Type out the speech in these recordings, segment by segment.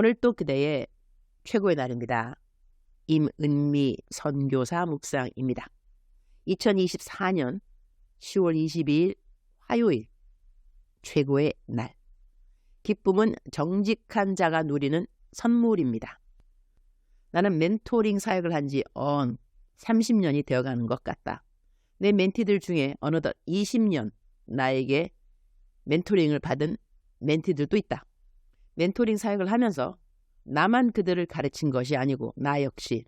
오늘 또 그대의 최고의 날입니다. 임은미 선교사 묵상입니다. 2024년 10월 22일 화요일 최고의 날. 기쁨은 정직한 자가 누리는 선물입니다. 나는 멘토링 사역을 한 지 언 30년이 되어가는 것 같다. 내 멘티들 중에 어느덧 20년 나에게 멘토링을 받은 멘티들도 있다. 멘토링 사역을 하면서 나만 그들을 가르친 것이 아니고 나 역시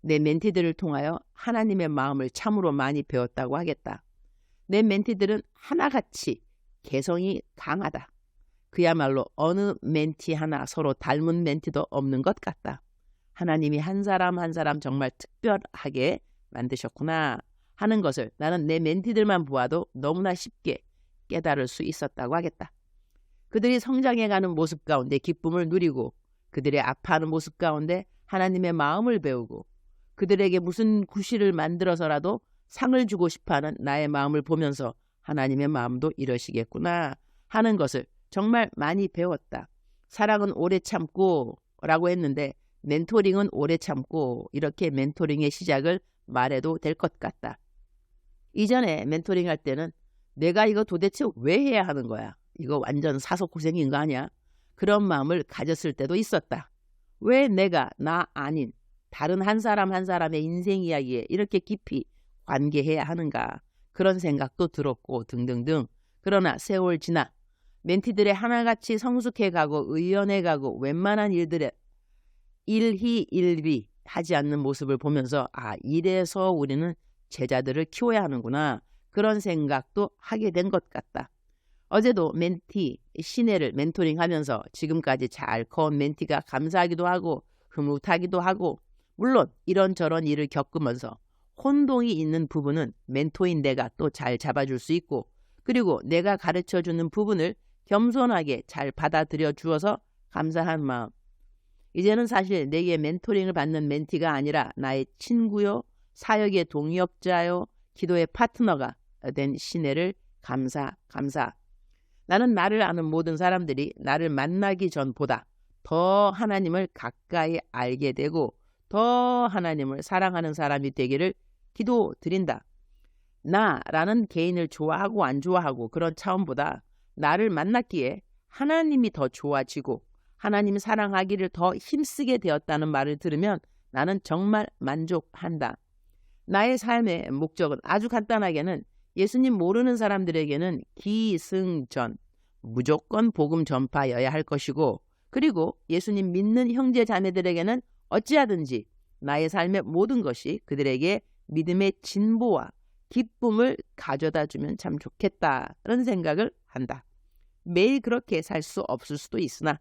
내 멘티들을 통하여 하나님의 마음을 참으로 많이 배웠다고 하겠다. 내 멘티들은 하나같이 개성이 강하다. 그야말로 어느 멘티 하나 서로 닮은 멘티도 없는 것 같다. 하나님이 한 사람 한 사람 정말 특별하게 만드셨구나 하는 것을 나는 내 멘티들만 보아도 너무나 쉽게 깨달을 수 있었다고 하겠다. 그들이 성장해가는 모습 가운데 기쁨을 누리고 그들의 아파하는 모습 가운데 하나님의 마음을 배우고 그들에게 무슨 구실을 만들어서라도 상을 주고 싶어하는 나의 마음을 보면서 하나님의 마음도 이러시겠구나 하는 것을 정말 많이 배웠다. 사랑은 오래 참고 라고 했는데 멘토링은 오래 참고 이렇게 멘토링의 시작을 말해도 될 것 같다. 이전에 멘토링 할 때는 내가 이거 도대체 왜 해야 하는 거야? 이거 완전 사소고생인 거 아니야? 그런 마음을 가졌을 때도 있었다. 왜 내가 나 아닌 다른 한 사람 한 사람의 인생 이야기에 이렇게 깊이 관계해야 하는가? 그런 생각도 들었고 등등등. 그러나 세월 지나 멘티들의 하나같이 성숙해 가고 의연해 가고 웬만한 일들에 일희일비 하지 않는 모습을 보면서 아 이래서 우리는 제자들을 키워야 하는구나 그런 생각도 하게 된 것 같다. 어제도 멘티 시내를 멘토링 하면서 지금까지 잘 커온 멘티가 감사하기도 하고 흐뭇하기도 하고 물론 이런저런 일을 겪으면서 혼동이 있는 부분은 멘토인 내가 또 잘 잡아줄 수 있고 그리고 내가 가르쳐주는 부분을 겸손하게 잘 받아들여 주어서 감사한 마음. 이제는 사실 내게 멘토링을 받는 멘티가 아니라 나의 친구요, 사역의 동역자요, 기도의 파트너가 된 시내를 감사, 감사. 나는 나를 아는 모든 사람들이 나를 만나기 전보다 더 하나님을 가까이 알게 되고 더 하나님을 사랑하는 사람이 되기를 기도드린다. 나라는 개인을 좋아하고 안 좋아하고 그런 차원보다 나를 만났기에 하나님이 더 좋아지고 하나님 사랑하기를 더 힘쓰게 되었다는 말을 들으면 나는 정말 만족한다. 나의 삶의 목적은 아주 간단하게는 예수님 모르는 사람들에게는 기승전, 무조건 복음 전파여야 할 것이고 그리고 예수님 믿는 형제 자매들에게는 어찌하든지 나의 삶의 모든 것이 그들에게 믿음의 진보와 기쁨을 가져다 주면 참 좋겠다는 생각을 한다. 매일 그렇게 살 수 없을 수도 있으나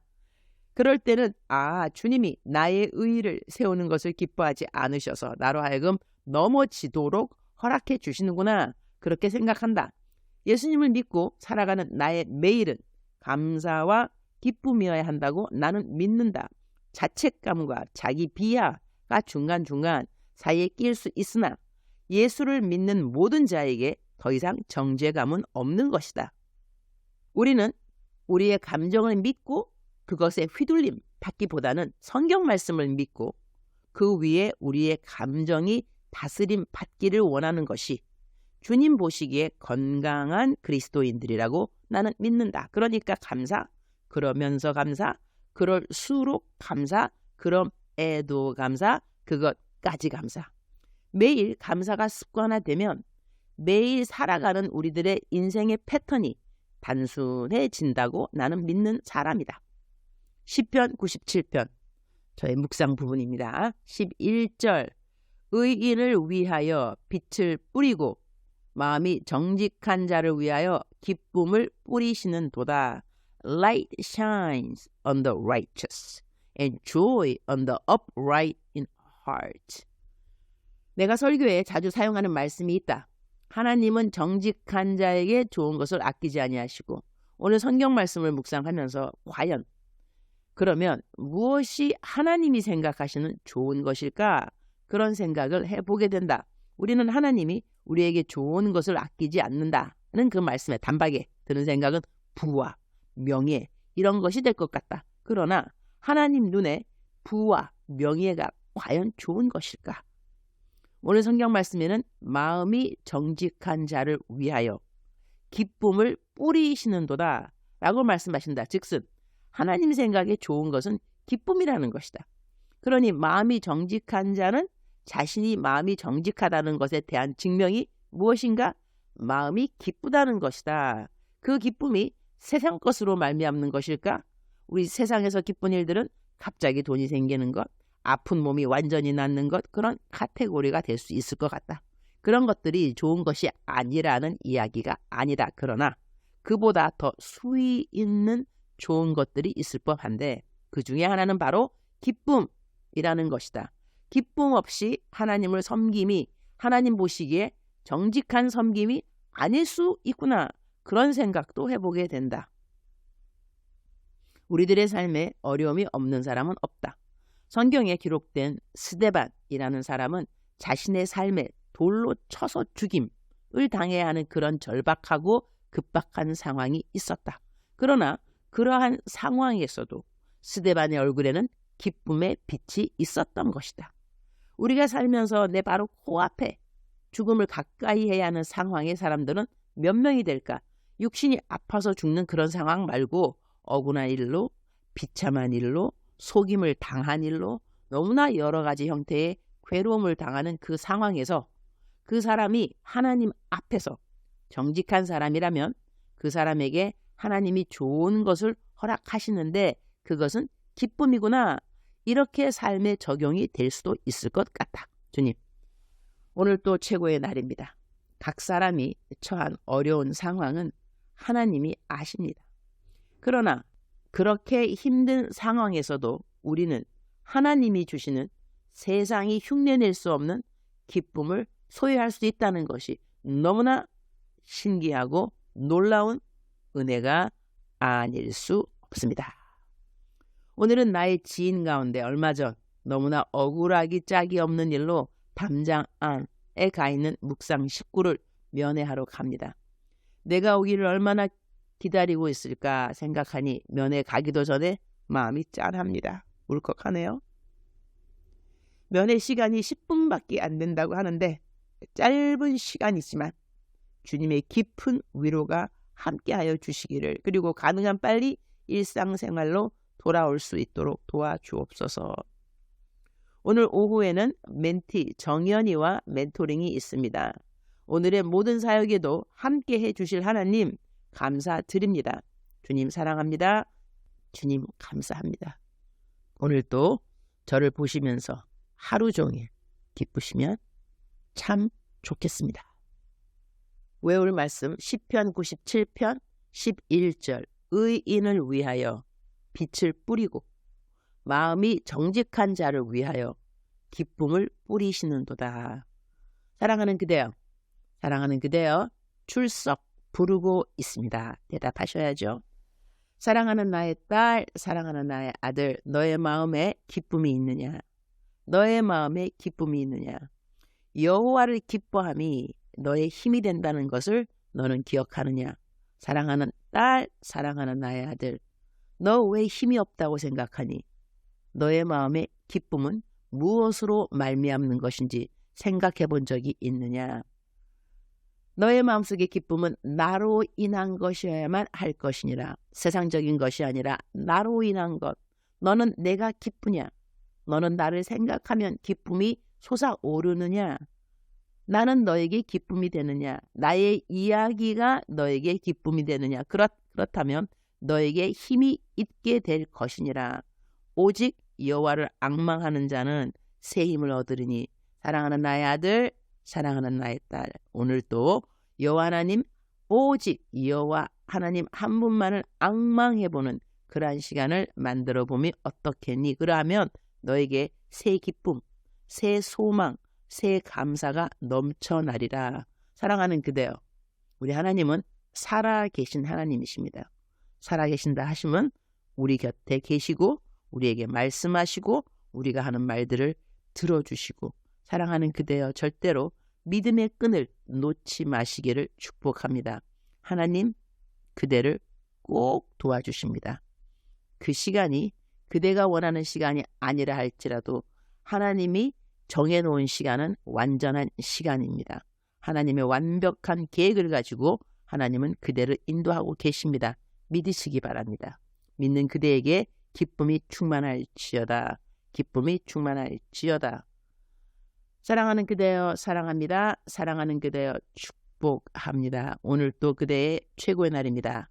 그럴 때는 아 주님이 나의 의를 세우는 것을 기뻐하지 않으셔서 나로 하여금 넘어지도록 허락해 주시는구나 그렇게 생각한다. 예수님을 믿고 살아가는 나의 매일은 감사와 기쁨이어야 한다고 나는 믿는다. 자책감과 자기 비하가 중간중간 사이에 끼일 수 있으나 예수를 믿는 모든 자에게 더 이상 정죄감은 없는 것이다. 우리는 우리의 감정을 믿고 그것에 휘둘림 받기보다는 성경 말씀을 믿고 그 위에 우리의 감정이 다스림 받기를 원하는 것이 주님 보시기에 건강한 그리스도인들이라고 나는 믿는다. 그러니까 감사, 그러면서 감사, 그럴 수록 감사, 그럼에도 감사, 그것까지 감사. 매일 감사가 습관화되면 매일 살아가는 우리들의 인생의 패턴이 단순해진다고 나는 믿는 사람이다. 10편 97편 저의 묵상 부분입니다. 11절 의인을 위하여 빛을 뿌리고 마음이 정직한 자를 위하여 기쁨을 뿌리시는 도다. Light shines on the righteous and joy on the upright in heart. 내가 설교에 자주 사용하는 말씀이 있다. 하나님은 정직한 자에게 좋은 것을 아끼지 아니하시고 오늘 성경 말씀을 묵상하면서 과연 그러면 무엇이 하나님이 생각하시는 좋은 것일까? 그런 생각을 해보게 된다. 우리는 하나님이 우리에게 좋은 것을 아끼지 않는다는 그 말씀에 단박에 드는 생각은 부와 명예 이런 것이 될 것 같다. 그러나 하나님 눈에 부와 명예가 과연 좋은 것일까? 오늘 성경 말씀에는 마음이 정직한 자를 위하여 기쁨을 뿌리시는도다 라고 말씀하신다. 즉슨 하나님 생각에 좋은 것은 기쁨이라는 것이다. 그러니 마음이 정직한 자는 자신이 마음이 정직하다는 것에 대한 증명이 무엇인가? 마음이 기쁘다는 것이다. 그 기쁨이 세상 것으로 말미암는 것일까? 우리 세상에서 기쁜 일들은 갑자기 돈이 생기는 것, 아픈 몸이 완전히 낫는 것 그런 카테고리가 될 수 있을 것 같다. 그런 것들이 좋은 것이 아니라는 이야기가 아니다. 그러나 그보다 더 수위 있는 좋은 것들이 있을 법한데 그 중에 하나는 바로 기쁨이라는 것이다. 기쁨 없이 하나님을 섬김이 하나님 보시기에 정직한 섬김이 아닐 수 있구나. 그런 생각도 해보게 된다. 우리들의 삶에 어려움이 없는 사람은 없다. 성경에 기록된 스데반이라는 사람은 자신의 삶에 돌로 쳐서 죽임을 당해야 하는 그런 절박하고 급박한 상황이 있었다. 그러나 그러한 상황에서도 스데반의 얼굴에는 기쁨의 빛이 있었던 것이다. 우리가 살면서 내 바로 코앞에 죽음을 가까이 해야 하는 상황의 사람들은 몇 명이 될까? 육신이 아파서 죽는 그런 상황 말고 억울한 일로 비참한 일로 속임을 당한 일로 너무나 여러 가지 형태의 괴로움을 당하는 그 상황에서 그 사람이 하나님 앞에서 정직한 사람이라면 그 사람에게 하나님이 좋은 것을 허락하시는데 그것은 기쁨이구나. 이렇게 삶에 적용이 될 수도 있을 것 같다. 주님, 오늘 또 최고의 날입니다. 각 사람이 처한 어려운 상황은 하나님이 아십니다. 그러나 그렇게 힘든 상황에서도 우리는 하나님이 주시는 세상이 흉내낼 수 없는 기쁨을 소유할 수 있다는 것이 너무나 신기하고 놀라운 은혜가 아닐 수 없습니다. 오늘은 나의 지인 가운데 얼마 전 너무나 억울하기 짝이 없는 일로 담장 안에 가 있는 묵상 식구를 면회하러 갑니다. 내가 오기를 얼마나 기다리고 있을까 생각하니 면회 가기도 전에 마음이 짠합니다. 울컥하네요. 면회 시간이 10분밖에 안 된다고 하는데 짧은 시간이지만 주님의 깊은 위로가 함께하여 주시기를 그리고 가능한 빨리 일상생활로 돌아올 수 있도록 도와주옵소서. 오늘 오후에는 멘티 정연이와 멘토링이 있습니다. 오늘의 모든 사역에도 함께 해 주실 하나님 감사드립니다. 주님 사랑합니다. 주님 감사합니다. 오늘도 저를 보시면서 하루 종일 기쁘시면 참 좋겠습니다. 외울 말씀 10편 97편 11절 의인을 위하여 빛을 뿌리고 마음이 정직한 자를 위하여 기쁨을 뿌리시는도다. 사랑하는 그대여, 사랑하는 그대여, 출석 부르고 있습니다. 대답하셔야죠. 사랑하는 나의 딸, 사랑하는 나의 아들, 너의 마음에 기쁨이 있느냐? 너의 마음에 기쁨이 있느냐? 여호와를 기뻐함이 너의 힘이 된다는 것을 너는 기억하느냐? 사랑하는 딸, 사랑하는 나의 아들, 너 왜 힘이 없다고 생각하니? 너의 마음의 기쁨은 무엇으로 말미암는 것인지 생각해 본 적이 있느냐? 너의 마음속의 기쁨은 나로 인한 것이어야만 할 것이니라. 세상적인 것이 아니라 나로 인한 것. 너는 내가 기쁘냐? 너는 나를 생각하면 기쁨이 솟아오르느냐? 나는 너에게 기쁨이 되느냐? 나의 이야기가 너에게 기쁨이 되느냐? 그렇, 그렇다면 너에게 힘이 있게 될 것이니라. 오직 여호와를 악망하는 자는 새 힘을 얻으리니 사랑하는 나의 아들 사랑하는 나의 딸 오늘도 여호와 하나님 오직 여호와 하나님 한 분만을 악망해보는 그러한 시간을 만들어 보면 어떻겠니? 그러하면 너에게 새 기쁨, 새 소망, 새 감사가 넘쳐나리라. 사랑하는 그대여, 우리 하나님은 살아계신 하나님이십니다. 살아계신다 하시면 우리 곁에 계시고 우리에게 말씀하시고 우리가 하는 말들을 들어주시고 사랑하는 그대여 절대로 믿음의 끈을 놓지 마시기를 축복합니다. 하나님 그대를 꼭 도와주십니다. 그 시간이 그대가 원하는 시간이 아니라 할지라도 하나님이 정해놓은 시간은 완전한 시간입니다. 하나님의 완벽한 계획을 가지고 하나님은 그대를 인도하고 계십니다. 믿으시기 바랍니다. 믿는 그대에게 기쁨이 충만할지어다. 기쁨이 충만할지어다. 사랑하는 그대여 사랑합니다. 사랑하는 그대여 축복합니다. 오늘 또 그대의 최고의 날입니다.